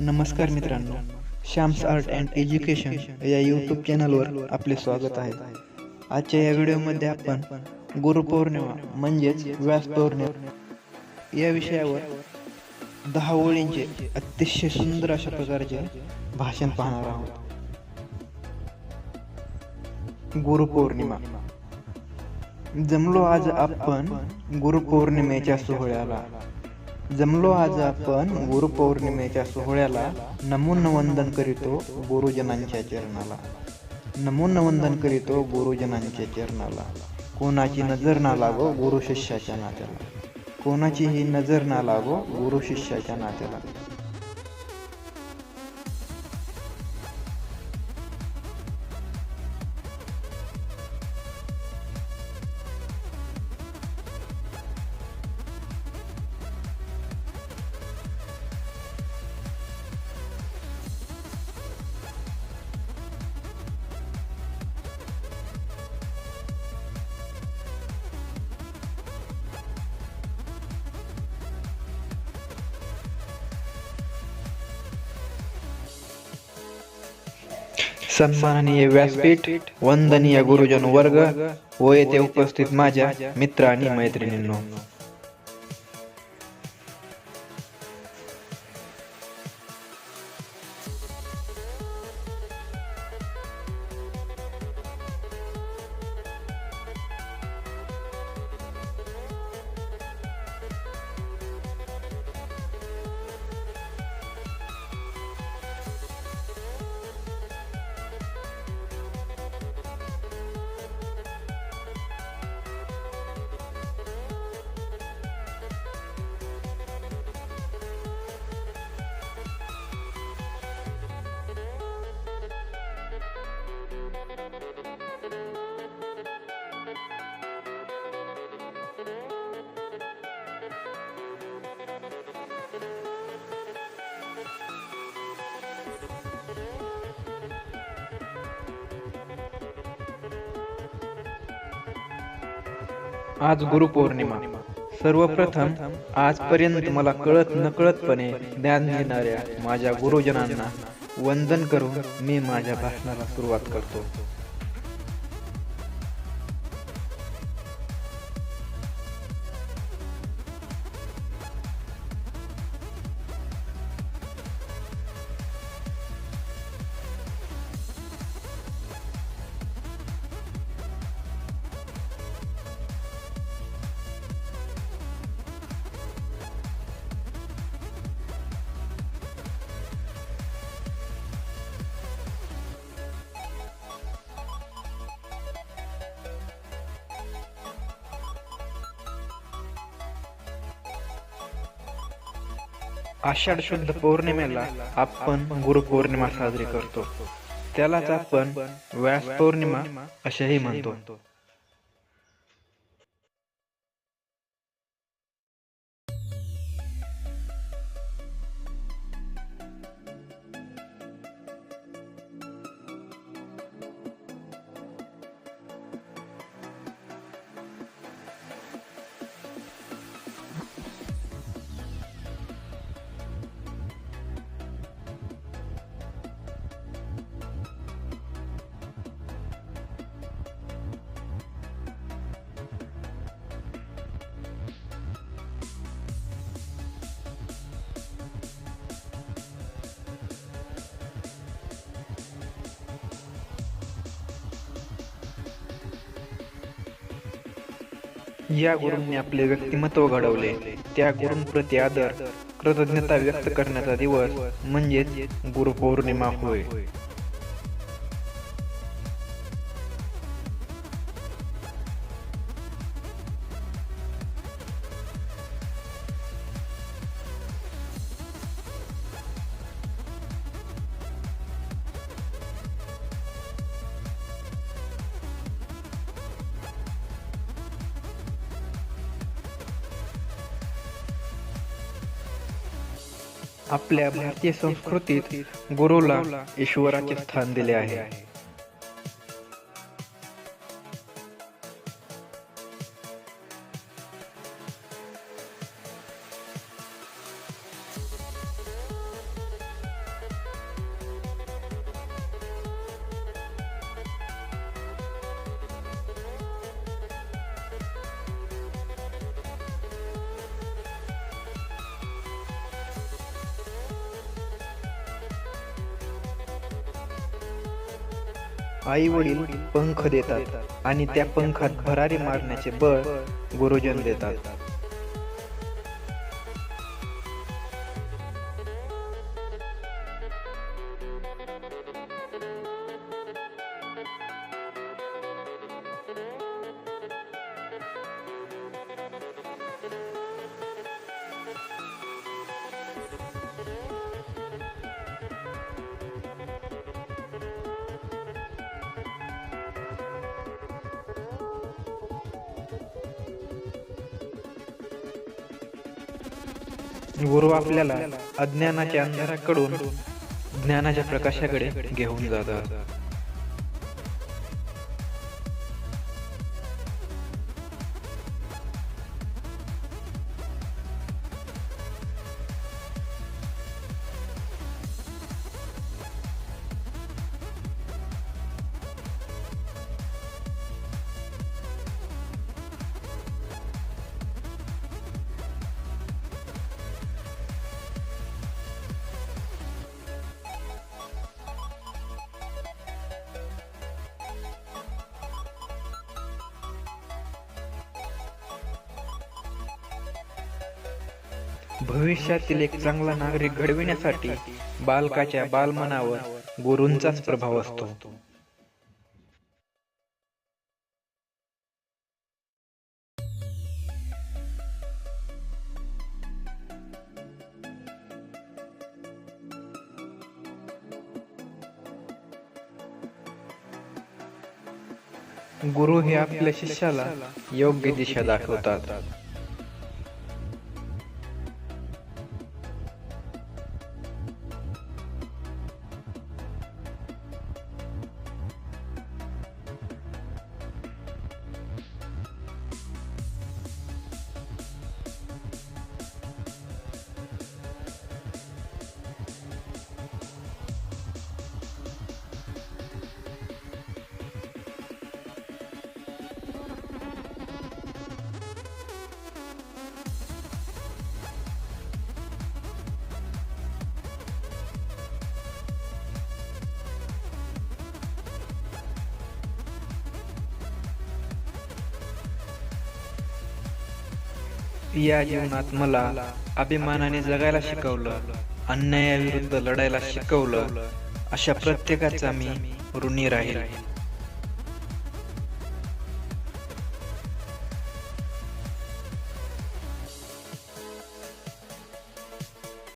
नमस्कार मित्रांनो Shyam's art and education या यूट्यूब चॅनलवर आपले स्वागत आहे. आजच्या या व्हिडिओमध्ये आपण गुरुपौर्णिमा म्हणजेच व्यास पौर्णिमा या विषयावर दहा ओळींचे अतिशय सुंदर अशा प्रकारचे भाषण पाहणार आहोत. गुरुपौर्णिमा. जमलो आज आपण गुरुपौर्णिमेच्या सोहळ्याला जमलो आज आपण गुरुपौर्णिमेच्या सोहळ्याला नमूनवंदन करीतो गुरुजनांच्या चरणाला. नमूनवंदन करीतो गुरुजनांच्या चरणाला. कोणाची नजर ना लागो गुरु शिष्याच्या नात्याला. कोणाचीही नजर ना लागो गुरु शिष्याच्या नात्याला. सन्माननीय व्यासपीठ वंदनीय गुरुजन वर्ग व येथे उपस्थित माझ्या मित्र आणि मैत्रिणींनो. आज गुरुपौर्णिमा. सर्वप्रथम आजपर्यंत मला कळत नकळतपणे ज्ञान देणाऱ्या माझ्या गुरुजनांना वंदन करून मी माझ्या भाषणाला सुरुवात करतो. आषाढ शुद्ध पौर्णिमेला आपण गुरुपौर्णिमा साजरी करतो. त्यालाच आपण व्यास पौर्णिमा असेही म्हणतो. या गुरूंनी आपले व्यक्तिमत्व घडवले. त्या गुरूंप्रती आदर कृतज्ञता व्यक्त करण्याचा दिवस म्हणजेच गुरुपौर्णिमा होय. आपल्या भारतीय संस्कृतीत गुरुला ईश्वराचे स्थान दिले आहे. आई वडील पंख देतात आणि त्या पंखात भरारी मारण्याचे बळ गुरुजन देतात. गुरु आपल्याला अज्ञानाच्या अंधाराकडून ज्ञानाच्या प्रकाशाकडे घेऊन जातात. भविष्यातील एक चांगला नागरिक घडविण्यासाठी बालकाच्या बालमनावर गुरूंचाच प्रभाव असतो. गुरु हे आपल्या शिष्याला योग्य दिशा दाखवतात. या जीवनात मला अभिमानाने जगायला शिकवलं अन्यायाविरुद्ध लढायला शिकवलं अशा प्रत्येकाचा मी ऋणी राहील.